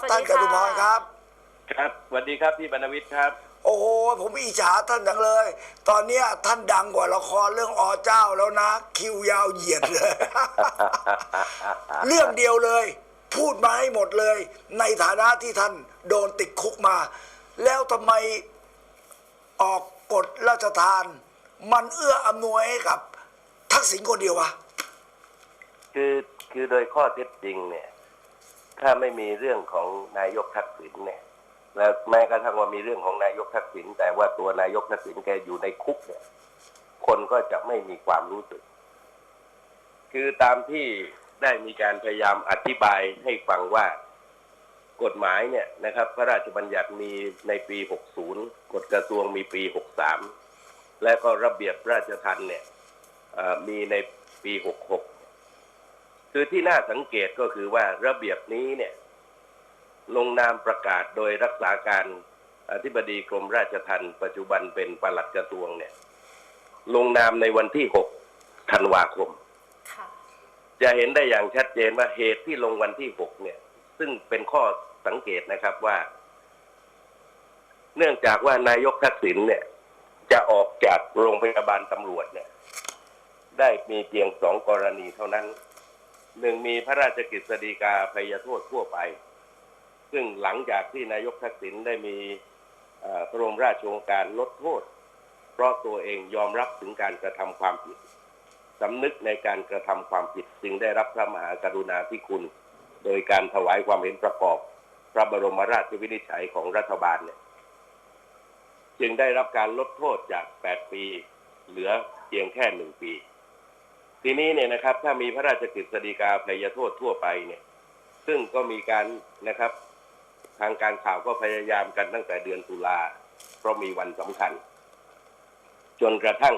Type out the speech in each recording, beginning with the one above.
สวัสดีท่านจตุพรค่ะครับ ครับสวัสดีครับพี่บรรณวิทย์ครับ โอ้โหผมอิจฉาท่านจังเลย ตอนเนี้ยท่านดังกว่าละครเรื่องอเจ้าแล้วนะ คิวยาวเหยียดเลย เรื่องเดียวเลย พูดมาให้หมดเลย ในฐานะที่ท่านโดนติดคุกมา แล้วทำไมออกกฎราชทาน มันเอื้ออำนวยให้กับ ทักษิณคนเดียววะคือคือโดยข้อเท็จจริงเนี่ย ถ้าไม่มีเรื่องของนายกทักษิณเนี่ย แล้วแม้กระทั่งว่ามีเรื่องของนายกทักษิณแต่ว่าตัวนายกทักษิณแกอยู่ในคุกเนี่ย คนก็จะไม่มีความรู้สึก คือตามที่ได้มีการพยายามอธิบายให้ฟังว่ากฎหมายเนี่ยนะครับ พระราชบัญญัติมีในปี 60 กฎกระทรวงมีปี 63 และก็ระเบียบราชทัณฑ์เนี่ยมีในปี 66 คือที่น่าสังเกตก็คือว่าระเบียบนี้เนี่ย ลงนามประกาศโดยรักษาการอธิบดีกรมราชทัณฑ์ปัจจุบันเป็นปลัดกระทรวงเนี่ย ลงนามในวันที่ 6 ธันวาคมค่ะจะเห็นได้อย่างชัดเจนว่าเหตุที่ลงวันที่ 6 เนี่ย ซึ่งเป็นข้อสังเกตนะครับว่า เนื่องจากว่านายกทักษิณเนี่ย จะออกจากโรงพยาบาลตำรวจเนี่ย ได้มีเพียงสองกรณีเท่านั้น หนึ่งมีพระราชกฤษฎีกาภัยโทษทั่วไป ซึ่งหลังจากที่นายกทักษิณได้มีพระบรมราชโองการลดโทษ เพราะตัวเองยอมรับถึงการกระทำความผิดสำนึกในการกระทำความผิดจึงได้รับพระมหากรุณาธิคุณ โดยการถวายความเห็นประกอบ พระบรมราชวินิจฉัยของรัฐบาลเนี่ยจึงได้รับการลดโทษจาก 8 ปี เหลือเพียงแค่หนึ่งปี ทีนี้เนี่ยนะครับถ้ามีพระราชกฤษฎีกาภัยโทษทั่วไปเนี่ย ซึ่งก็มีการนะครับ ทางการข่าวก็พยายามกันตั้งแต่เดือนตุลาเพราะมีวันสำคัญ จนกระทั่ง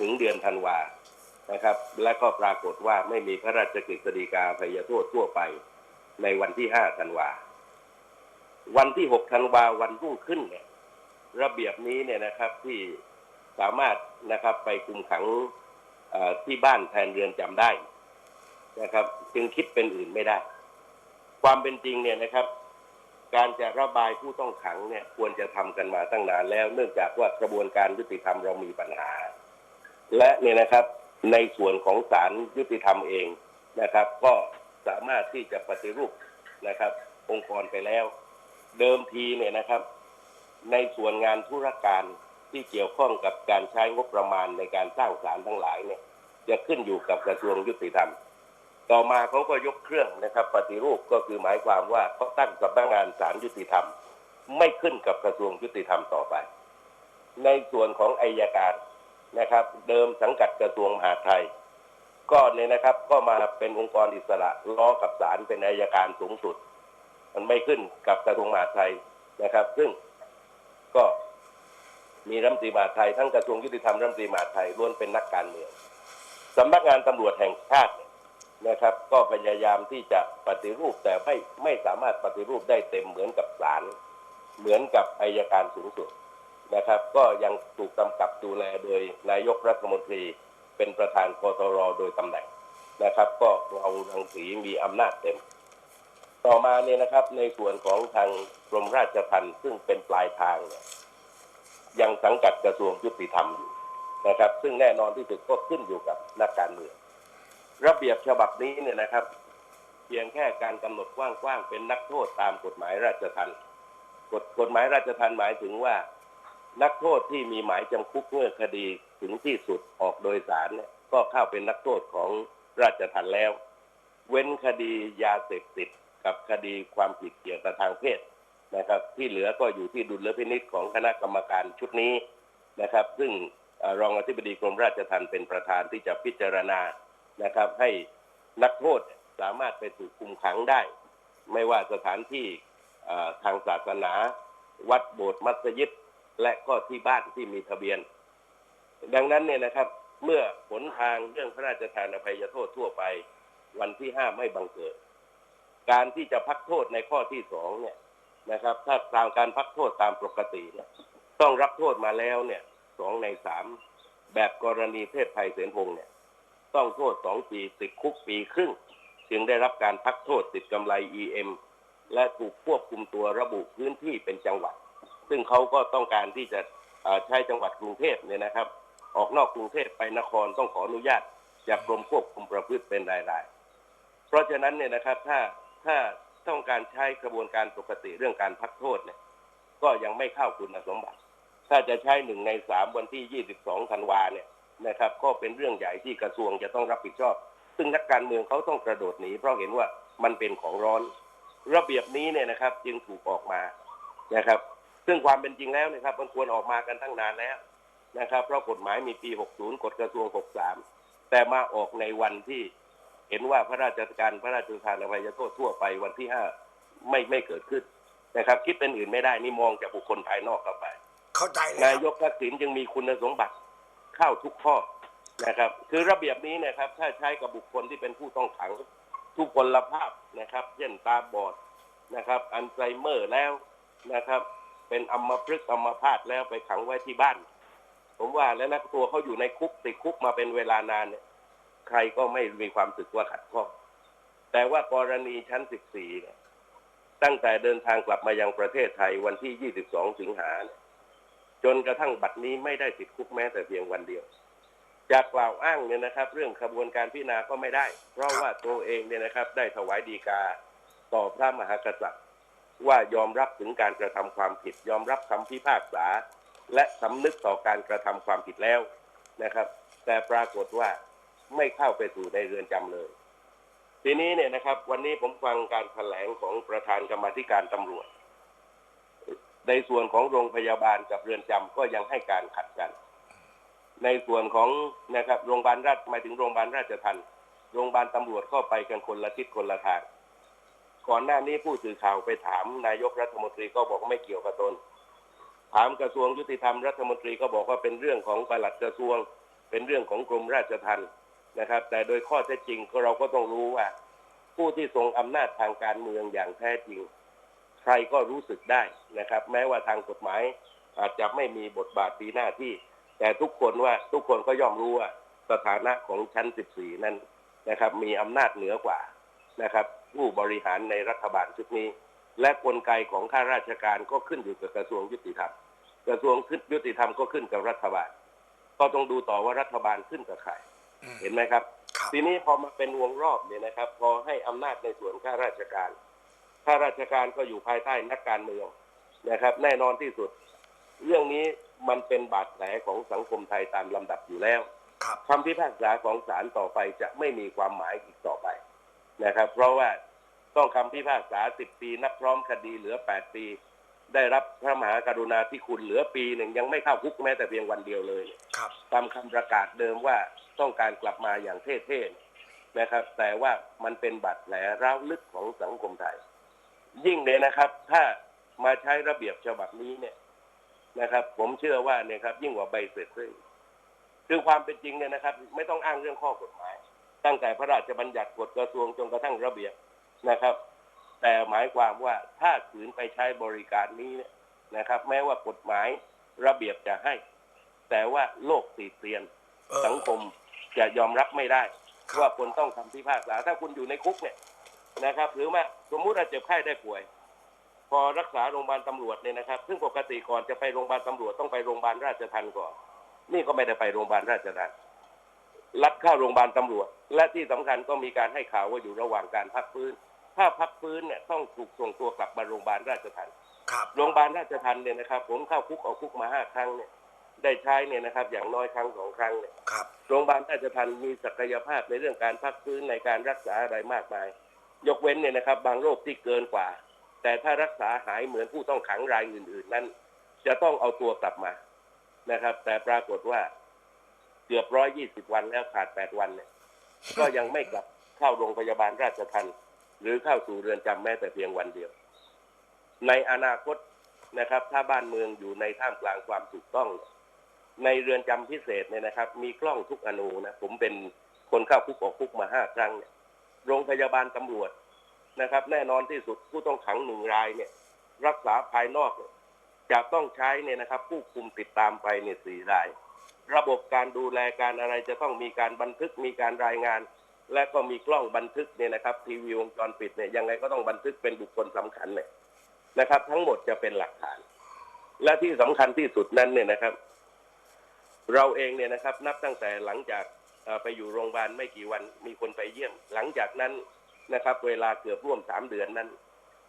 ถึงเดือนธันวานะครับ และก็ปรากฏว่าไม่มีพระราชกฤษฎีกาภัยโทษทั่วไปในวันที่ห้าธันวา วันที่หกธันวาวันรุ่งขึ้นเนี่ย ระเบียบนี้เนี่ยนะครับที่สามารถนะครับไปคุมขัง ที่บ้านแทนเรือนจำได้นะครับ จึงคิดเป็นอื่นไม่ได้ ความเป็นจริงเนี่ยนะครับ การจะระบายผู้ต้องขังเนี่ยควรจะทำกันมาตั้งนานแล้ว เนื่องจากว่ากระบวนการยุติธรรมเรามีปัญหา และเนี่ยนะครับในส่วนของศาลยุติธรรมเองนะครับ ก็สามารถที่จะปฏิรูปนะครับ องค์กรไปแล้ว เดิมทีเนี่ยนะครับ ในส่วนงานธุรการ ที่เกี่ยวข้องกับการใช้งบประมาณในการสร้างศาลทั้งหลายเนี่ยจะขึ้นอยู่กับกระทรวงยุติธรรม ต่อมาเขาก็ยกเครื่องนะครับ ปฏิรูปก็คือหมายความว่าเขาตั้งสำนักงานศาลยุติธรรม ไม่ขึ้นกับกระทรวงยุติธรรมต่อไป ในส่วนของอายการนะครับ เดิมสังกัดกระทรวงมหาดไทยก็เนี่ยนะครับก็มาเป็นองค์กรอิสระล้อกับศาลเป็นอายการสูงสุด มันไม่ขึ้นกับกระทรวงมหาดไทยนะครับ ซึ่งก็ มีรัฐมนตรีมหาดไทยทั้งกระทรวงยุติธรรมรัฐมนตรีมหาดไทยล้วนเป็นนักการเมืองสำนักงานตำรวจแห่งชาตินะครับ ก็พยายามที่จะปฏิรูปแต่ไม่ไม่สามารถปฏิรูปได้เต็มเหมือนกับศาลเหมือนกับอายการสูงสุดนะครับ ก็ยังถูกกำกับดูแลโดยนายกรัฐมนตรีเป็นประธานกตรโดยตำแหน่งนะครับ ก็เอารังสีมีอำนาจเต็ม ต่อมาเนี่ยนะครับในส่วนของทางกรมราชทัณฑ์ซึ่งเป็นปลายทางเนี่ย ยังสังกัดกระทรวงยุติธรรมอยู่นะครับ ซึ่งแน่นอนที่สุดก็ขึ้นอยู่กับนักการเมืองระเบียบฉบับนี้เนี่ยนะครับ เพียงแค่การกำหนดกว้างๆเป็นนักโทษตามกฎหมายราชทัณฑ์กฎกฎหมายราชทัณฑ์หมายถึงว่า นักโทษที่มีหมายจำคุกเมื่อคดีถึงที่สุดออกโดยสารเนี่ยก็เข้าเป็นนักโทษของราชทัณฑ์แล้ว เว้นคดียาเสพติดกับคดีความผิดเกี่ยวกับทางเพศ นะครับ ที่เหลือก็อยู่ที่ดุลพินิจของคณะกรรมการชุดนี้นะครับ ซึ่งอรองอธิบดีกรมราชทัณฑ์เป็นประธานที่จะพิจารณานะครับ ให้นักโทษสามารถไปถูกคุมขังได้ ไม่ว่าสถานที่ทางศาสนา วัดโบสถ์มัสยิดและก็ที่บ้านที่มีทะเบียน ดังนั้นเนี่ยนะครับ เมื่อผลทางเรื่องพระราชทานอภัยโทษทั่วไป วันที่ห้าไม่บังเกิด การที่จะพักโทษในข้อที่สองเนี่ย นะครับ ถ้าตามการพักโทษตามปกติเนี่ยต้องรับโทษมาแล้วเนี่ยสองในสามแบบกรณีเทพไทยเสนพงษ์เนี่ย ต้องโทษสองปีติดคุกปีครึ่ง จึงได้รับการพักโทษติดกำไร EM และถูกควบคุมตัวระบุพื้นที่เป็นจังหวัด ซึ่งเขาก็ต้องการที่จะใช้จังหวัดกรุงเทพเนี่ยนะครับ ออกนอกกรุงเทพไปนครต้องขออนุญาตจากกรมควบคุมประพฤติเป็นรายๆ เพราะฉะนั้นเนี่ยนะครับถ้าถ้า ต้องการใช้กระบวนการปกติเรื่องการพักโทษเนี่ยก็ยังไม่เข้าคุณสมบัติ ถ้าจะใช้หนึ่งในสามวันที่22ธันวาเนี่ยนะครับ ก็เป็นเรื่องใหญ่ที่กระทรวงจะต้องรับผิดชอบ ซึ่งนักการเมืองเขาต้องกระโดดหนี เพราะเห็นว่ามันเป็นของร้อน ระเบียบนี้เนี่ยนะครับ จึงถูกออกมานะครับ ซึ่งความเป็นจริงแล้วนะครับ มันควรออกมากันตั้งนานแล้วนะครับ เพราะกฎหมายมีปี 60 กฎกระทรวง 63 แต่มาออกในวันที่ เห็นว่าพระราชการพระราชทานอภัยโทษทั่วไปวันที่5ไม่ไม่เกิดขึ้นนะครับ คิดเป็นอื่นไม่ได้นี่มองจากบุคคลภายนอกเข้าไป เข้าใจเลยนาครับยกทักษิณจึงมีคุณสมบัติเข้าทุกข้อนะครับ คือระเบียบนี้นะครับ ถ้าใช้กับบุคคลที่เป็นผู้ต้องขังทุกพลภาพนะครับ เช่นตาบอดนะครับอัลไซเมอร์แล้วนะครับ เป็นอัมพฤกษ์อัมพาตแล้วไปขังไว้ที่บ้าน ผมว่าแล้วนะตัวเขาอยู่ในคุกติดคุกมาเป็นเวลานานเนี่ย ใครก็ไม่มีความสึกว่าขัดข้อง แต่ว่ากรณีชั้น 14เนี่ยตั้งแต่เดินทางกลับมายังประเทศไทยวันที่ 22 สิงหาเนี่ยจนกระทั่งบัดนี้ไม่ได้ติดคุกแม้แต่เพียงวันเดียว จากกล่าวอ้างเนี่ยนะครับ เรื่องขบวนการพิจารณาก็ไม่ได้ เพราะว่าตัวเองเนี่ยนะครับ ได้ถวายดีกาต่อพระมหากษัตริย์ ว่ายอมรับถึงการกระทำความผิด ยอมรับคำพิพากษา และสำนึกต่อการกระทำความผิดแล้วนะครับ แต่ปรากฏว่า ไม่เข้าไปสู่ในเรือนจำเลย ทีนี้เนี่ยนะครับ วันนี้ผมฟังการแถลงของประธานกรรมธิการตำรวจ ในส่วนของโรงพยาบาลกับเรือนจำก็ยังให้การขัดกัน ในส่วนของนะครับโรงพยาบาลราชหมายถึงโรงพยาบาลราชทันโรงพยาบาลตำรวจก็ไปกันคนละทิศคนละทางก่อนหน้านี้ผู้สื่อข่าวไปถามนายกรัฐมนตรีก็บอกไม่เกี่ยวกับตน ถามกระทรวงยุติธรรมรัฐมนตรีก็บอกว่าเป็นเรื่องของปลัดกระทรวง เป็นเรื่องของกรมราชทัณฑ์ นะครับ แต่โดยข้อเท็จจริงก็เราก็ต้องรู้ว่า ผู้ที่ทรงอำนาจทางการเมืองอย่างแท้จริง ใครก็รู้สึกได้นะครับ แม้ว่าทางกฎหมายอาจจะไม่มีบทบาทตีหน้าที่ แต่ทุกคนว่าทุกคนก็ย่อมรู้ว่าสถานะของชั้น 14 นั้นนะครับ มีอำนาจเหนือกว่านะครับ ผู้บริหารในรัฐบาลชุดนี้ และกลไกของข้าราชการก็ขึ้นอยู่กับกระทรวงยุติธรรม กระทรวงยุติธรรมก็ขึ้นกับรัฐบาล ก็ต้องดูต่อว่ารัฐบาลขึ้นกับใคร เห็นไหมครับครับ ทีนี้พอมาเป็นวงรอบเนี่ยนะครับ พอให้อำนาจในส่วนข้าราชการข้าราชการก็อยู่ภายใต้นักการเมืองนะครับ แน่นอนที่สุด เรื่องนี้มันเป็นบาดแผลของสังคมไทยตามลำดับอยู่แล้วครับคำพิพากษาของศาลต่อไปจะไม่มีความหมายอีกต่อไปนะครับ เพราะว่าต้องคำพิพากษา 10 ปี นับพร้อมคดีเหลือ 8 ปี ได้รับพระมหากรุณาธิคุณเหลือปีหนึ่งยังไม่เข้าคุกแม้แต่เพียงวันเดียวเลยครับตามคำประกาศเดิมว่าต้องการกลับมาอย่างเท่ๆนะครับ แต่ว่ามันเป็นบาดแผลร้าวลึกของสังคมไทย ยิ่งเลยนะครับ ถ้ามาใช้ระเบียบฉบับนี้เนี่ยนะครับ ผมเชื่อว่าเนี่ยครับ ยิ่งกว่าใบเสร็จเลยคือความเป็นจริงเนี่ยนะครับ ไม่ต้องอ้างเรื่องข้อกฎหมาย ตั้งแต่พระราชบัญญัติกฎกระทรวงจนกระทั่งระเบียบนะครับ แต่หมายความว่าถ้าขืนไปใช้บริการนี้เนี่ยนะครับ แม้ว่ากฎหมายระเบียบจะให้ แต่ว่าโลกตีเตียนเออสังคมจะยอมรับไม่ได้ครับว่าคนต้องทำพิพากษาถ้าคุณอยู่ในคุกเนี่ยนะครับ หรือว่าสมมุติว่าเจ็บไข้ได้ป่วย พอรักษาโรงพยาบาลตำรวจเนี่ยนะครับ ซึ่งปกติก่อนจะไปโรงพยาบาลตำรวจต้องไปโรงพยาบาลราชทัณฑ์ก่อน นี่ก็ไม่ได้ไปโรงพยาบาลราชทัณฑ์รัดเข้าโรงพยาบาลตำรวจ และที่สำคัญก็มีการให้ข่าวว่าอยู่ระหว่างการพักฟื้น ถ้าพักฟื้นเนี่ยต้องถูกส่งตัวกลับมาโรงพยาบาลราชทัณฑ์ครับ โรงพยาบาลราชทัณฑ์เนี่ยนะครับ ผมเข้าคุกออกคุกมาห้าครั้งเนี่ยได้ใช้เนี่ยนะครับ อย่างน้อยครั้งสองครั้งเนี่ยครับ โรงพยาบาลราชทัณฑ์มีศักยภาพในเรื่องการพักฟื้นในการรักษาอะไรมากมาย ยกเว้นเนี่ยนะครับ บางโรคที่เกินกว่า แต่ถ้ารักษาหายเหมือนผู้ต้องขังรายอื่น ๆ นั้น จะต้องเอาตัวกลับมานะครับ แต่ปรากฏว่าเกือบร้อยยี่สิบวันแล้วขาดแปดวันเนี่ย ก็ยังไม่กลับเข้าโรงพยาบาลราชทัณฑ์ หรือเข้าสู่เรือนจำแม้แต่เพียงวันเดียว ในอนาคตนะครับ ถ้าบ้านเมืองอยู่ในท่ามกลางความถูกต้อง ในเรือนจำพิเศษเนี่ยนะครับ มีกล้องทุกอนูนะผมเป็นคนเข้าคุกออกคุกมาห้าครั้งเนี่ยโรงพยาบาลตำรวจนะครับ แน่นอนที่สุดผู้ต้องขังหนึ่งรายเนี่ย รักษาภายนอกจะต้องใช้เนี่ยนะครับ ผู้คุมติดตามไปเนี่ยสี่ราย ระบบการดูแลการอะไรจะต้องมีการบันทึกมีการรายงาน และก็มีกล้องบันทึกเนี่ยนะครับ ทีวีวงจรปิดเนี่ยยังไงก็ต้องบันทึกเป็นบุคคลสำคัญเนี่ยนะครับ ทั้งหมดจะเป็นหลักฐาน และที่สำคัญที่สุดนั้นเนี่ยนะครับ เราเองเนี่ยนะครับ นับตั้งแต่หลังจากไปอยู่โรงพยาบาลไม่กี่วันมีคนไปเยี่ยม หลังจากนั้นนะครับ เวลาเกือบร่วมสามเดือนนั้น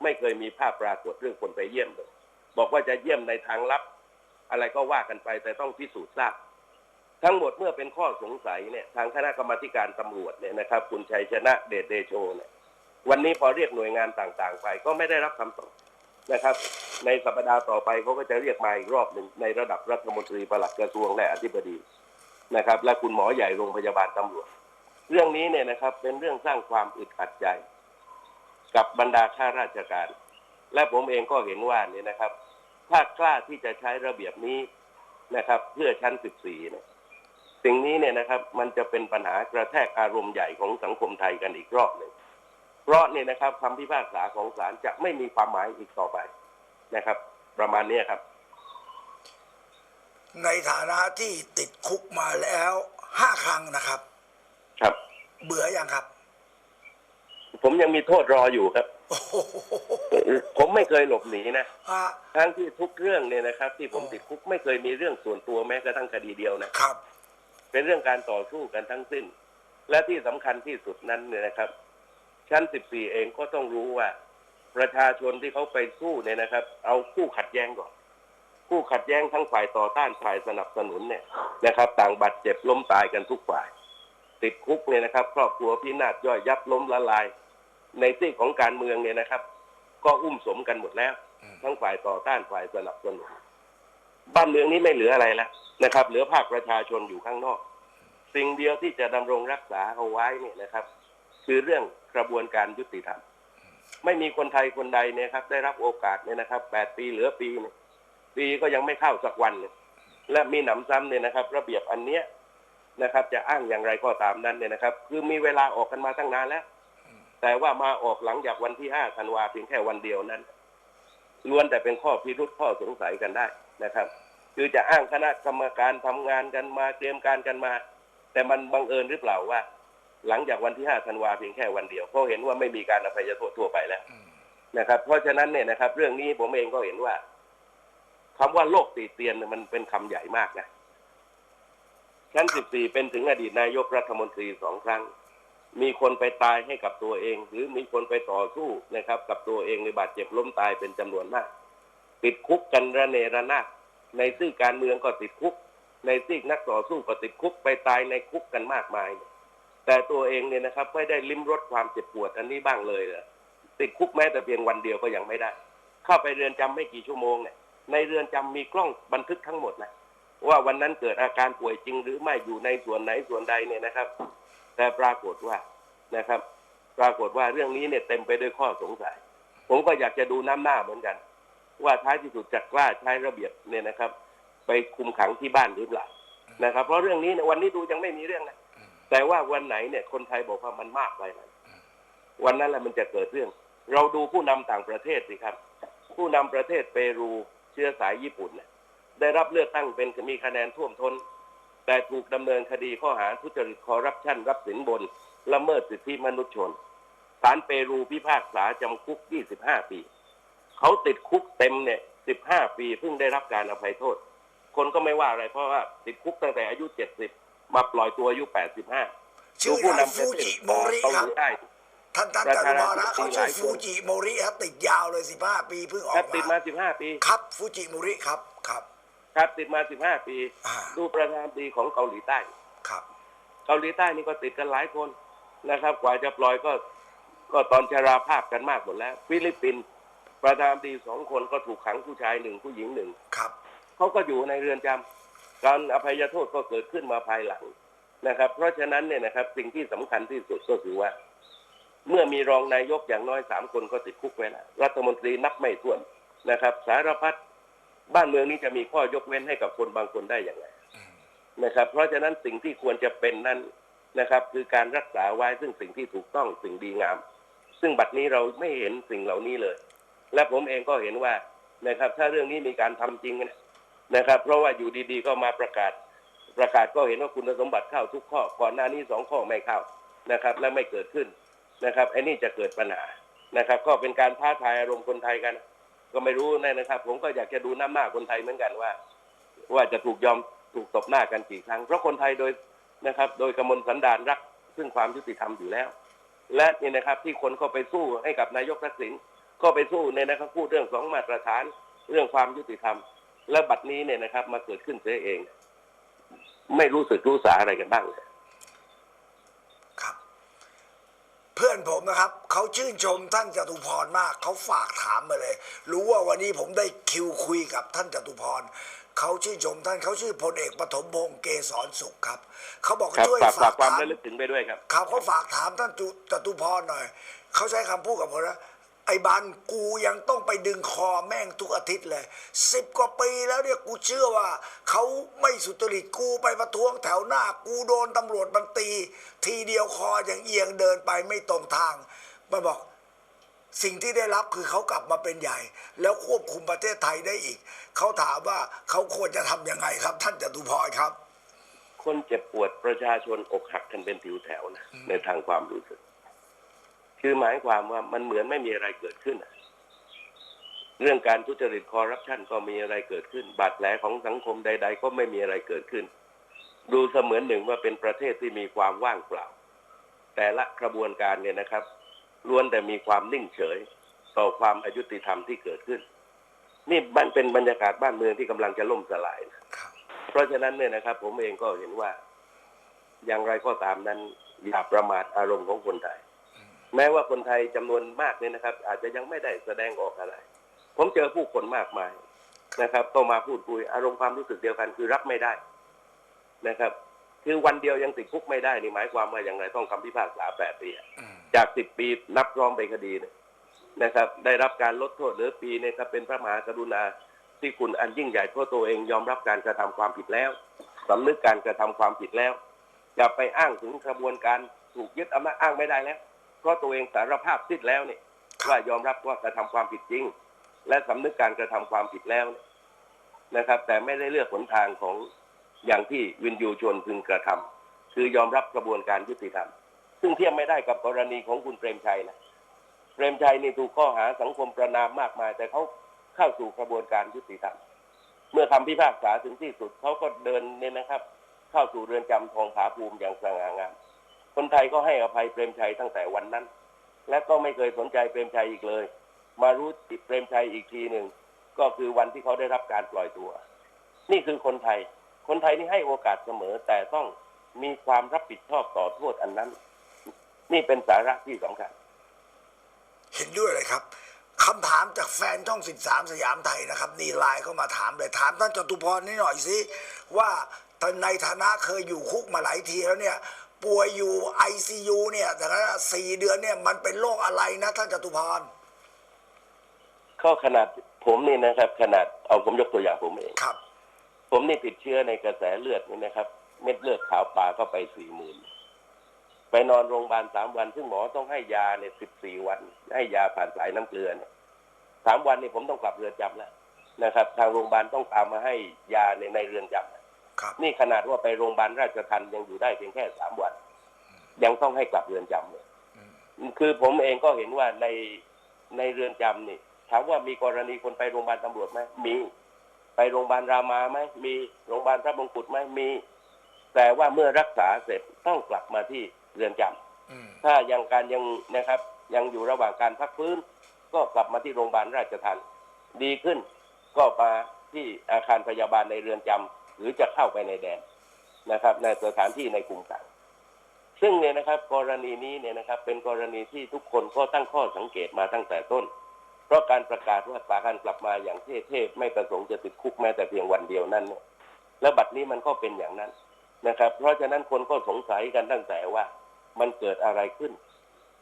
ไม่เคยมีภาพปรากฏเรื่องคนไปเยี่ยมเลยบอกว่าจะเยี่ยมในทางลับ อะไรก็ว่ากันไปแต่ต้องพิสูจน์ทราบ ทั้งหมดเมื่อเป็นข้อสงสัยเนี่ยทางคณะกรรมการตำรวจเนี่ยนะครับ คุณชัยชนะเดชเดโชเนี่ยวันนี้พอเรียกหน่วยงานต่างๆ ไปก็ไม่ได้รับคำตอบนะครับ ในสัปดาห์ต่อไปเขาก็จะเรียกมาอีกรอบหนึ่งในระดับรัฐมนตรีปลัดกระทรวงและอธิบดีนะครับ และคุณหมอใหญ่โรงพยาบาลตำรวจ เรื่องนี้เนี่ยนะครับ เป็นเรื่องสร้างความอึดอัดใจ กับบรรดาข้าราชการ และผมเองก็เห็นว่าเนี่ยนะครับ ถ้ากล้าที่จะใช้ระเบียบนี้นะครับ เพื่อชั้น 14เนี่ย สิ่งนี้เนี่ยนะครับ มันจะเป็นปัญหากระแทกอารมณ์ใหญ่ของสังคมไทยกันอีกรอบหนึ่งเพราะเนี่ยนะครับคำพิพากษาของศาลจะไม่มีความหมายอีกต่อไปนะครับ ประมาณเนี้ยครับ ในฐานะที่ติดคุกมาแล้วห้าครั้งนะครับ ครับ เบื่อยังครับ ผมยังมีโทษรออยู่ครับ โอ้โหผมไม่เคยหลบหนีนะอะทั้งที่ทุกเรื่องเนี่ยนะครับ ที่ผมติดคุกไม่เคยมีเรื่องส่วนตัวแม้กระทั่งคดีเดียวนะ ครับ เป็นเรื่องการต่อสู้กันทั้งสิ้น และที่สำคัญที่สุดนั้นเนี่ยนะครับ ชั้น 14 เองก็ต้องรู้ว่า ประชาชนที่เขาไปสู้เนี่ยนะครับ เอาคู่ขัดแย้งก่อนคู่ขัดแย้งทั้งฝ่ายต่อต้านฝ่ายสนับสนุนเนี่ยนะครับ ต่างบาดเจ็บล้มตายกันทุกฝ่าย ติดคุกเนี่ยนะครับ ครอบครัวพินาศย่อยยับล้มละลาย ในซีกของการเมืองเนี่ยนะครับ ก็อุ้มสมกันหมดแล้ว ทั้งฝ่ายต่อต้านฝ่ายสนับสนุนบ้านเมืองนี้ไม่เหลืออะไรแล้ว นะครับ เหลือภาคประชาชนอยู่ข้างนอก สิ่งเดียวที่จะดำรงรักษาเอาไว้เนี่ยนะครับ คือเรื่องกระบวนการยุติธรรมไม่มีคนไทยคนใดเนี่ยครับ ได้รับโอกาสเนี่ยนะครับแปดปีเหลือปีเนี่ยปีก็ยังไม่เข้าสักวันเลยและมีหนำซ้ำเนี่ยนะครับ ระเบียบอันเนี้ยนะครับ จะอ้างอย่างไรก็ตามนั้นเนี่ยนะครับ คือมีเวลาออกกันมาตั้งนานแล้ว แต่ว่ามาออกหลังจากวันที่ห้าธันวาเพียงแค่วันเดียวนั้นล้วนแต่เป็นข้อพิรุษข้อสงสัยกันได้นะครับ คือจะอ้างคณะกรรมการทำงานกันมาเตรียมการกันมา แต่มันบังเอิญหรือเปล่าว่า หลังจากวันที่ห้าธันวาเพียงแค่วันเดียวเพราะเห็นว่าไม่มีการอภัยโทษทั่วไปแล้วนะครับ เพราะฉะนั้นเนี่ยนะครับ เรื่องนี้ผมเองก็เห็นว่าคำว่าโลกตีเตียนเนี่ยมันเป็นคำใหญ่มากนะชั้นสิบสี่เป็นถึงอดีตนายกรัฐมนตรีสองครั้ง มีคนไปตายให้กับตัวเอง หรือมีคนไปต่อสู้นะครับ กับตัวเองในบาดเจ็บล้มตายเป็นจำนวนมาก ติดคุกกันระเนระนาด ในซีกการเมืองก็ติดคุก ในซีกนักต่อสู้ก็ติดคุกไปตายในคุกกันมากมาย แต่ตัวเองเนี่ยนะครับ ไม่ได้ลิ้มรสความเจ็บปวดอันนี้บ้างเลยเหรอติดคุกแม้แต่เพียงวันเดียวก็ยังไม่ได้ เข้าไปเรือนจำไม่กี่ชั่วโมงเนี่ยในเรือนจำมีกล้องบันทึกทั้งหมดนะว่าวันนั้นเกิดอาการป่วยจริง หรือไม่อยู่ในส่วนไหนส่วนใดเนี่ยนะครับ แต่ปรากฏว่านะครับ ปรากฏว่าเรื่องนี้เนี่ยเต็มไปด้วยข้อสงสัย ผมก็อยากจะดูน้ำหน้าเหมือนกัน ว่าท้ายที่สุดจะกล้าใช้ระเบียบเนี่ยนะครับ ไปคุมขังที่บ้านหรือเปล่านะครับ เพราะเรื่องนี้วันนี้ดูยังไม่มีเรื่องนะแต่ว่าวันไหนเนี่ยคนไทยบอกว่ามันมากไปนะวันนั้นแหละมันจะเกิดเรื่อง เราดูผู้นำต่างประเทศสิครับ ผู้นำประเทศเปรูเชื้อสายญี่ปุ่นเนี่ยได้รับเลือกตั้งเป็นมีคะแนนท่วมท้นแต่ถูกดำเนินคดีข้อหาทุจริตคอร์รัปชันรับสินบน ละเมิดสิทธิมนุษยชนศาลเปรูพิพากษาจำคุก 25 ปี เขาติดคุกเต็มเนี่ย15ปีเพิ่งได้รับการอภัยโทษ คนก็ไม่ว่าอะไรเพราะว่าติดคุกตั้งแต่อายุ70มาปล่อยตัวอายุ85ชื่อนายฟูจิโมริเกาคหรับลีใต้ท่านท่านประกธารุนาณาธิบดีนะเขาชื่อหลายคนฟูจิโมริครับติดยาวเลยสิบห้าปีเพิ่งออครักบติดมามา15ปี ครับฟูจิโมริครับครับครับติดมา15ปีอ่าดูประธานาธิบดีของเกาหลีใต้ครับเกาหลีใต้นี่ก็ติดกันหลายคนนะครับ กว่าจะปล่อยก็ ก็ตอนชราภาพกันมากหมดแล้ว ฟิลิปปินส์ ประธานาธิบดีสองคนก็ถูกขังผู้ชายหนึ่งผู้หญิงหนึ่งครับเขาก็อยู่ในเรือนจำการอภัยโทษก็เกิดขึ้นมาภายหลังนะครับ เพราะฉะนั้นเนี่ยนะครับสิ่งที่สำคัญที่สุดก็คือว่า เมื่อมีรองนายกอย่างน้อยสามคนก็ติดคุกไว้แล้วรัฐมนตรีนับไม่ถ้วนนะครับ สารพัดบ้านเมืองนี้จะมีข้อยกเว้นให้กับคนบางคนได้อย่างไรนะครับ เพราะฉะนั้นสิ่งที่ควรจะเป็นนั้นนะครับ คือการรักษาไว้ซึ่งสิ่งที่ถูกต้องสิ่งดีงาม ซึ่งบัดนี้เราไม่เห็นสิ่งเหล่านี้เลย และผมเองก็เห็นว่านะครับ ถ้าเรื่องนี้มีการทำจริงนะครับ เพราะว่าอยู่ดีๆก็มาประกาศ ประกาศก็เห็นว่าคุณสมบัติเข้าทุกข้อก่อนหน้านี้สองข้อไม่เข้านะครับ และไม่เกิดขึ้นนะครับไอ้นี่จะเกิดปัญหานะครับ ก็เป็นการท้าทายอารมณ์คนไทยกัน ก็ไม่รู้แน่นะครับ ผมก็อยากจะดูน้ำหน้าคนไทยเหมือนกันว่า ว่าจะถูกยอมถูกตบหน้ากันกี่ครั้ง เพราะคนไทยโดยนะครับ โดยกำมลสันดานรัก ซึ่งความยุติธรรมอยู่แล้ว และนี่นะครับที่คนก็ไปสู้ให้กับนายกทักษิณ ก็ไปสู้เนี่ยนะครับพูดเรื่องสองมาตรฐานเรื่องความยุติธรรม และบัดนี้เนี่ยนะครับ มาเกิดขึ้นเสียเอง ไม่รู้สึกรู้สาอะไรกันบ้างเลยครับ เพื่อนผมนะครับ เขาชื่นชมท่านจตุพรมาก เขาฝากถามมาเลย รู้ว่าวันนี้ผมได้คิวคุยกับท่านจตุพรเขาชื่นชมท่านเขาชื่อพลเอกปฐมพงษ์เกษรสุขครับ เขาบอกครับช่วยฝากฝากความถามระลึกถึงไปด้วยครับครับเขาฝากถามท่านจุจตุพรหน่อย เขาใช้คำพูดกับผมนะ ไอ้บันกูยังต้องไปดึงคอแม่งทุกอาทิตย์เลยสิบกว่าปีแล้วเนี่ยกูเชื่อว่าเขาไม่สุจริตกูไปประท้วงแถวหน้า กูโดนตำรวจบันตี ทีเดียวคออย่างเอียงเดินไปไม่ตรงทางมันบอกสิ่งที่ได้รับคือเขากลับมาเป็นใหญ่ แล้วควบคุมประเทศไทยได้อีก เขาถามว่าเขาควรจะทำยังไงครับ ท่านจตุพรครับ คนเจ็บปวดประชาชนอกหักกันเป็นผิวแถวนะในทางความรู้สึก คือหมายความว่ามันเหมือนไม่มีอะไรเกิดขึ้นอะเรื่องการทุจริตคอร์รัปชันก็มีอะไรเกิดขึ้น บาดแผลของสังคมใด ๆ ก็ไม่มีอะไรเกิดขึ้น ดูเสมือนหนึ่งว่าเป็นประเทศที่มีความว่างเปล่า แต่ละกระบวนการเนี่ยนะครับล้วนแต่มีความนิ่งเฉย ต่อความอายุติธรรมที่เกิดขึ้น นี่มันเป็นบรรยากาศบ้านเมืองที่กำลังจะล่มสลายนะครับเพราะฉะนั้นเนี่ยนะครับ ผมเองก็เห็นว่า อย่างไรก็ตามนั้นอย่าประมาทอารมณ์ของคนไทย แม้ว่าคนไทยจำนวนมากเนี่ยนะครับ อาจจะยังไม่ได้แสดงออกอะไร ผมเจอผู้คนมากมายนะครับก็มาพูดคุยอารมณ์ความรู้สึกเดียวกันคือรับไม่ได้นะครับ คือวันเดียวยังติดคุกไม่ได้นี่หมายความว่าอย่างไรต้องคำพิพากษาแปดปีอะอืมจากสิบปีนับรองไปคดีเนี่ยนะครับ ได้รับการลดโทษเหลือปีเนี่ยครับเป็นพระมหากรุณาที่คุณอันยิ่งใหญ่เพราะตัวเองยอมรับการกระทำความผิดแล้วสำนึกการกระทำความผิดแล้วอย่าไปอ้างถึงกระบวนการถูกยึดอำนาจอ้างไม่ได้แล้ว เพราะตัวเองสารภาพสิ้นแล้วเนี่ยว่ายอมรับว่ากระทำความผิดจริง และสำนึกการกระทำความผิดแล้วเนี่ยนะครับ แต่ไม่ได้เลือกหนทางของอย่างที่วินยูชวนพึงกระทำคือยอมรับกระบวนการยุติธรรม ซึ่งเทียบไม่ได้กับกรณีของคุณเปรมชัยนะเปรมชัยนี่ถูกข้อหาสังคมประนามมากมาย แต่เขาเข้าสู่กระบวนการยุติธรรมเมื่อคำพิพากษาถึงที่สุดเขาก็เดินเนี่ยนะครับ เข้าสู่เรือนจำทองผาภูมิอย่างสง่างาม คนไทยก็ให้อภัยเปรมชัยตั้งแต่วันนั้น และก็ไม่เคยสนใจเปรมชัยอีกเลย มารู้เปรมชัยอีกทีหนึ่งก็คือวันที่เขาได้รับการปล่อยตัว นี่คือคนไทย คนไทยนี่ให้โอกาสเสมอแต่ต้องมีความรับผิดชอบต่อโทษอันนั้น นี่เป็นสาระที่สำคัญเห็นด้วยเลยครับคำถามจากแฟนช่องสิบสามสยามไทยนะครับ นี่ไลน์เข้ามาถามเลยถามท่านจตุพรนี่หน่อยสิว่าท่านในฐานะเคยอยู่คุกมาหลายทีแล้วเนี่ย ป่วยอยู่ไอซียูเนี่ย แต่ละสี่เดือนเนี่ย มันเป็นโรคอะไรนะท่านจตุพรข้อขนาดผมนี่นะครับ ขนาดเอาผมยกตัวอย่างผมเอง ครับ ผมนี่ติดเชื้อในกระแสเลือดนี่นะครับ เม็ดเลือดขาวปลาเข้าไปสี่หมื่นไปนอนโรงพยาบาลสามวัน ซึ่งหมอต้องให้ยาเนี่ยสิบสี่วัน ให้ยาผ่านสายน้ำเกลือเนี่ยสามวันนี่ผมต้องกลับเรือนจำแล้วนะครับ ทางโรงพยาบาลต้องตามมาให้ยาในในเรือนจำครับ นี่ขนาดว่าไปโรงพยาบาลราชทันยังอยู่ได้เพียงแค่สามวัน ยังต้องให้กลับเรือนจำเลยคือผมเองก็เห็นว่าในในเรือนจำนี่ถามว่ามีกรณีคนไปโรงพยาบาลตำรวจไหมมีไปโรงพยาบาลรามาไหมมีโรงพยาบาลพระมงกุฎไหมมี แต่ว่าเมื่อรักษาเสร็จต้องกลับมาที่เรือนจำอืมถ้ายังการยังนะครับ ยังอยู่ระหว่างการพักฟื้น ก็กลับมาที่โรงพยาบาลราชทันดีขึ้นก็มาที่อาคารพยาบาลในเรือนจำ หรือจะเข้าไปในแดนนะครับ ในสถานที่ในกลุ่มต่างซึ่งเนี่ยนะครับ กรณีนี้เนี่ยนะครับ เป็นกรณีที่ทุกคนก็ตั้งข้อสังเกตมาตั้งแต่ต้น เพราะการประกาศว่าปาการกลับมาอย่างเทพๆไม่ประสงค์จะติดคุกแม้แต่เพียงวันเดียวนั้นเนี่ยแล้วบัดนี้มันก็เป็นอย่างนั้นนะครับ เพราะฉะนั้นคนก็สงสัยกันตั้งแต่ว่ามันเกิดอะไรขึ้น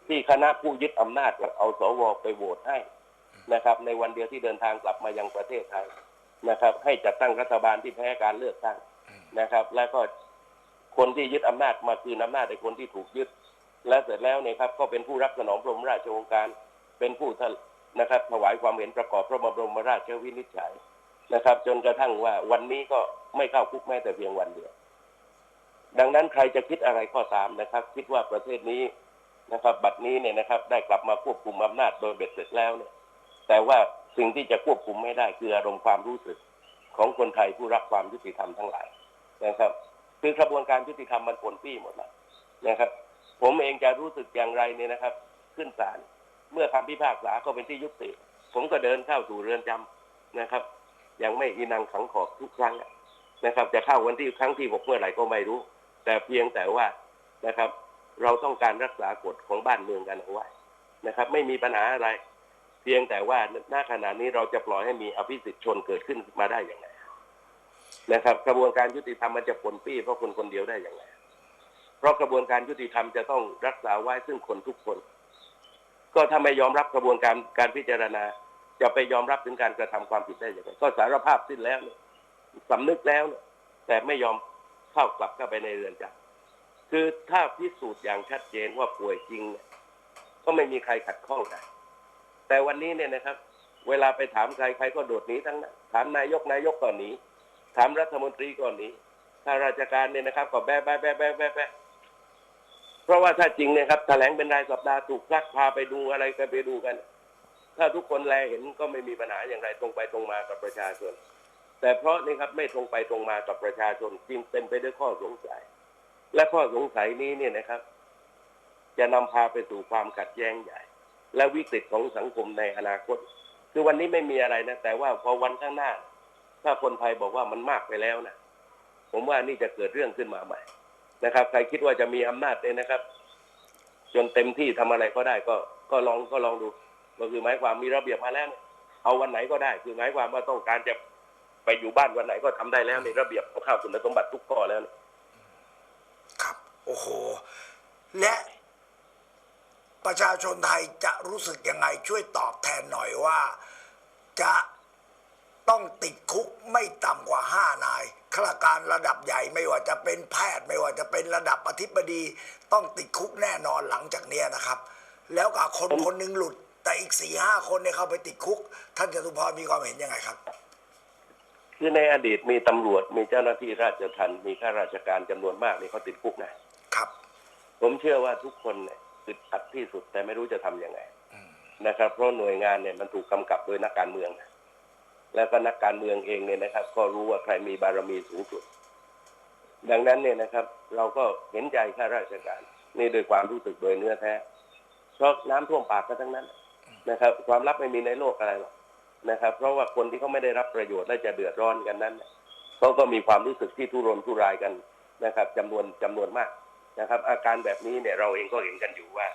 ที่คณะผู้ยึดอำนาจเอาสวไปโหวตให้นะครับ ในวันเดียวที่เดินทางกลับมายังประเทศไทย นะครับ ให้จัดตั้งรัฐบาลที่แพ้การเลือกตั้งนะครับ แล้วก็คนที่ยึดอำนาจมาคืนอำนาจในคนที่ถูกยึด และเสร็จแล้วเนี่ยครับ ก็เป็นผู้รับสนองพระบรมราชโองการ เป็นผู้ทะนะครับถวายความเห็นประกอบพระบรมราชวินิจฉัยนะครับ จนกระทั่งว่าวันนี้ก็ไม่เข้าคุกแม้แต่เพียงวันเดียวดังนั้นใครจะคิดอะไรข้อตามนะครับ คิดว่าประเทศนี้นะครับ บัดนี้เนี่ยนะครับ ได้กลับมาควบคุมอำนาจโดยเบ็ดเสร็จแล้วเนี่ย แต่ว่า สิ่งที่จะควบคุมไม่ได้คืออารมณ์ความรู้สึกของคนไทยผู้รักความยุติธรรมทั้งหลายนะครับคือกระบวนการยุติธรรมมันปนปี้หมดแล้วนะครับ ผมเองจะรู้สึกอย่างไรเนี่ยนะครับ ขึ้นศาลเมื่อคำพิพากษาก็เป็นที่ยุติ ผมก็เดินเข้าสู่เรือนจำนะครับ ยังไม่อีนังขังขอบทุกครั้งนะครับ จะเข้าวันที่ครั้งที่หกเมื่อไหร่ก็ไม่รู้ แต่เพียงแต่ว่านะครับ เราต้องการรักษากฎของบ้านเมืองกันเอาไว้นะครับ ไม่มีปัญหาอะไร พียงแต่ว่าณขณะนี้เราจะปล่อยให้มีอภิสิทธิชนเกิดขึ้นมาได้อย่างไรนะครับ กระบวนการยุติธรรมมันจะปนปี้เพราะคนคนเดียวได้อย่างไรเพราะกระบวนการยุติธรรมจะต้องรักษาไว้ซึ่งคนทุกคน ก็ถ้าไม่ยอมรับกระบวนการการพิจารณา จะไปยอมรับถึงการกระทำความผิดได้อย่างไรก็สารภาพสิ้นแล้วเนี่ยสำนึกแล้วแต่ไม่ยอมเข้ากลับเข้าไปในเรือนจำคือถ้าพิสูจน์อย่างชัดเจนว่าป่วยจริง ก็ไม่มีใครขัดข้องได้ แต่วันนี้เนี่ยนะครับ เวลาไปถามใครใครก็โดดหนีทั้งนั้นถามนายกนายกก็หนีถามรัฐมนตรีก็หนีข้าราชการเนี่ยนะครับ ก็แบะแบะแบะแบะแบะแบะเพราะว่าถ้าจริงเนี่ยครับแถลงเป็นรายสัปดาห์ถูกลักพาไปดูอะไรก็ไปดูกัน ถ้าทุกคนแลเห็นก็ไม่มีปัญหาอย่างไรตรงไปตรงมากับประชาชน แต่เพราะนี่ครับไม่ตรงไปตรงมากับประชาชนจึงเป็นไปด้วยข้อสงสัย และข้อสงสัยนี้เนี่ยนะครับ จะนำพาไปสู่ความขัดแย้งใหญ่ และวิกฤตของสังคมในอนาคต คือวันนี้ไม่มีอะไรนะ แต่ว่าพอวันข้างหน้า ถ้าคนไทยบอกว่ามันมากไปแล้วนะผมว่านี่จะเกิดเรื่องขึ้นมาใหม่นะครับ ใครคิดว่าจะมีอำนาจเนี่ยนะครับ จนเต็มที่ทำอะไรก็ได้ก็ก็ลองก็ลองดูก็คือหมายความมีระเบียบมาแล้วเนี่ยเอาวันไหนก็ได้ คือหมายความว่าต้องการจะไปอยู่บ้านวันไหนก็ทำได้แล้วในระเบียบข้าวคุณสมบัติทุกข้อแล้วครับ โอ้โห และ ประชาชนไทยจะรู้สึกยังไงช่วยตอบแทนหน่อยว่า จะต้องติดคุกไม่ต่ำกว่าห้านายข้าราชการระดับใหญ่ไม่ว่าจะเป็นแพทย์ไม่ว่าจะเป็นระดับอธิบดี ต้องติดคุกแน่นอนหลังจากเนี้ยนะครับ แล้วกับคนคนหนึ่งหลุด แต่อีกสี่ห้าคนเนี่ยเข้าไปติดคุก ท่านจตุพรมีความเห็นยังไงครับ คือในอดีตมีตำรวจมีเจ้าหน้าที่ราชทัณฑ์มีข้าราชการจำนวนมากนี่เขาติดคุกนะครับ ผมเชื่อว่าทุกคนเนี่ย อึดอัดที่สุด แต่ไม่รู้จะทำยังไงนะครับ เพราะหน่วยงานเนี่ยมันถูกกำกับโดยนักการเมืองนะแล้วก็นักการเมืองเองเนี่ยนะครับ ก็รู้ว่าใครมีบารมีสูงสุด ดังนั้นเนี่ยนะครับ เราก็เห็นใจข้าราชการ นี่โดยความรู้สึกโดยเนื้อแท้เพราะน้ำท่วมปากก็ทั้งนั้นนะครับ ความลับไม่มีในโลกอะไรหรอกนะครับ เพราะว่าคนที่เขาไม่ได้รับประโยชน์และจะเดือดร้อนกันนั้นเนี่ยเขาก็มีความรู้สึกที่ทุรนทุรายกันนะครับจำนวนจำนวนมาก นะครับ อาการแบบนี้เนี่ยเราเองก็เห็นกันอยู่ว่า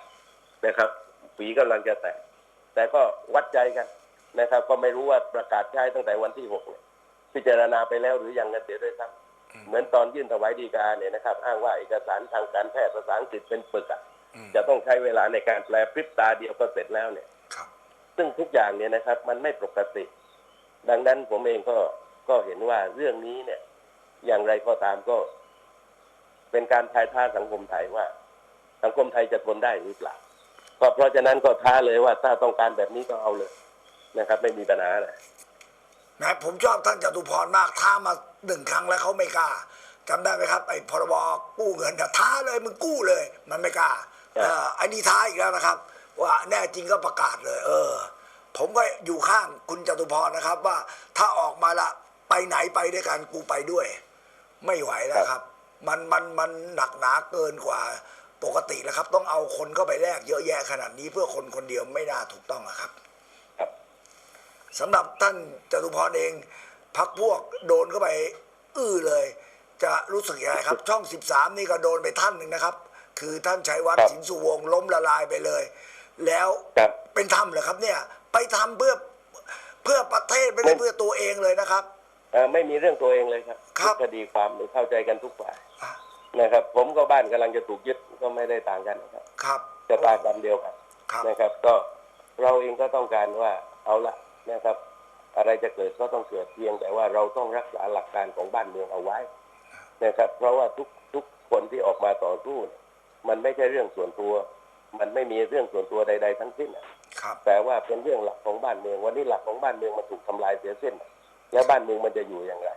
นะครับฝีกำลังจะแตก แต่ก็วัดใจกันนะครับ ก็ไม่รู้ว่าประกาศใช้ตั้งแต่วันที่หกเนี่ยพิจารณาไปแล้วหรือยังกันเสียด้วยซ้ำเหมือนตอนยื่นถวายดีกาเนี่ยนะครับ อ้างว่าเอกสารทางการแพทย์ภาษาอังกฤษเป็นปึกอะอืมจะต้องใช้เวลาในการแปลพริบตาเดียวก็เสร็จแล้วเนี่ยครับซึ่งทุกอย่างเนี่ยนะครับ มันไม่ปกติ ดังนั้นผมเองก็ก็เห็นว่าเรื่องนี้เนี่ย อย่างไรก็ตามก็ เป็นการทายท้าสังคมไทยว่า สังคมไทยจะทนได้หรือเปล่าก็เพราะฉะนั้นก็ท้าเลยว่าถ้าต้องการแบบนี้ก็เอาเลยนะครับ ไม่มีปัญหาอะไรนะผมชอบท่านจตุพรมากท้ามาหนึ่งครั้งแล้วเขาไม่กล้าจำได้ไหมครับไอ้พรบกู้เงินน่ะท้าเลยมึงกู้เลย มันไม่กล้าครับเออไอ้นี่ท้าอีกแล้วนะครับ ว่าแน่จริงก็ประกาศเลย เออ ผมก็อยู่ข้างคุณจตุพรนะครับ ว่าถ้าออกมาละไปไหนไปด้วยกันกูไปด้วย ไม่ไหวแล้วครับ มันมันมันหนักหนาเกินกว่าปกติแล้วครับ ต้องเอาคนเข้าไปแลกเยอะแยะขนาดนี้เพื่อคนคนเดียวไม่น่าถูกต้องอะครับครับสำหรับท่านจตุพรเองพักพวกโดนเข้าไป อื้อเลย จะรู้สึกยังไงครับ ช่อง 13 นี่ก็โดนไปท่านหนึ่งนะครับ คือท่านชัยวัฒครัน์บสินสุวงศ์ล้มละลายไปเลย แล้วครับเป็นธรรมเหรอครับเนี่ย ไปทำเพื่อเพื่อประเทศไม่ไม่ได้เพื่อตัวเองเลยนะครับเอ่อ ไม่มีเรื่องตัวเองเลยครับครับทุกคดีความหรือเข้าใจกันทุกฝ่ายอะนะครับ ผมก็บ้านกำลังจะถูกยึดก็ไม่ได้ต่างกันนะครับ ครับจะตากรรมเดียวกันครับนะครับ ก็เราเองก็ต้องการว่าเอาละนะครับ อะไรจะเกิดก็ต้องเกิดเพียงแต่ว่าเราต้องรักษาหลักการของบ้านเมืองเอาไว้นะครับ เพราะว่าทุกทุกคนที่ออกมาต่อสู้เนี่ยมันไม่ใช่เรื่องส่วนตัว มันไม่มีเรื่องส่วนตัวใด ๆ ทั้งสิ้นอะครับแต่ว่าเป็นเรื่องหลักของบ้านเมือง วันนี้หลักของบ้านเมืองมันถูกทำลายเสียสิ้น แล้วบ้านเมืองมันจะอยู่อย่างไร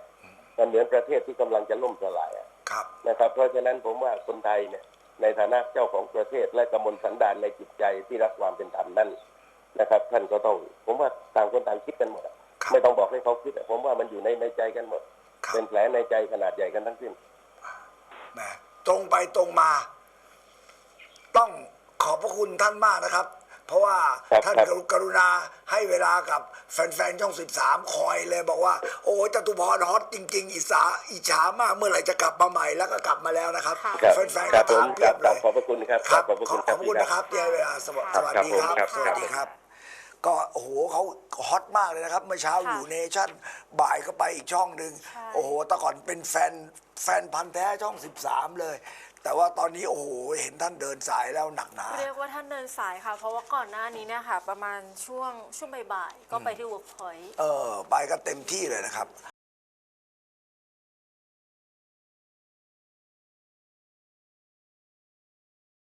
มันเหมือนประเทศที่กำลังจะล่มสลายอะครับนะครับ เพราะฉะนั้นผมว่าคนไทยเนี่ยในฐานะเจ้าของประเทศและกำมลสันดานในจิตใจที่รักความเป็นธรรมนั่นนะครับ ท่านก็ต้อง ผมว่าต่างคนต่างคิดกันหมดอะครับไม่ต้องบอกให้เขาคิดอะผมว่ามันอยู่ในในใจกันหมดครับเป็นแผลในใจขนาดใหญ่กันทั้งสิ้นแหมตรงไปตรงมา ต้องขอบพระคุณท่านมากนะครับ เพราะว่าครับท่านครับ กรุณาให้เวลากับแฟนๆช่อง 13 คอยเลยบอกว่า โอ้ยจตุพรฮอตจริง ๆ อิสาอิจฉามากเมื่อไหร่จะกลับมาใหม่แล้วก็กลับมาแล้วนะครับค่ะ ครับแฟนๆครัก็บผมถามคเพียรับบเลยขอบพระคุณครับครับขอบพระขคุอณบขอบคุณนะครับที่ให้เวลาสวัสครับสวัสดีครับครับ สวัสดีครับ ก็โอ้โหเขาฮอตมากเลยนะครับ เมื่อเช้าค่ะอยู่เนชั่น บ่ายก็ไปอีกช่องหนึ่งใช่โอ้โหแต่ก่อนเป็นแฟนแฟนพันธ์แท้ช่อง 13 เลย แต่ว่าตอนนี้โอ้โหเห็นท่านเดินสายแล้วหนักหนา เรียกว่าท่านเดินสายค่ะ เพราะว่าก่อนหน้านี้เนี่ยค่ะ ประมาณช่วงช่วงบ่ายๆก็ไปที่ Workpoint เออไปก็เต็มที่เลยนะครับ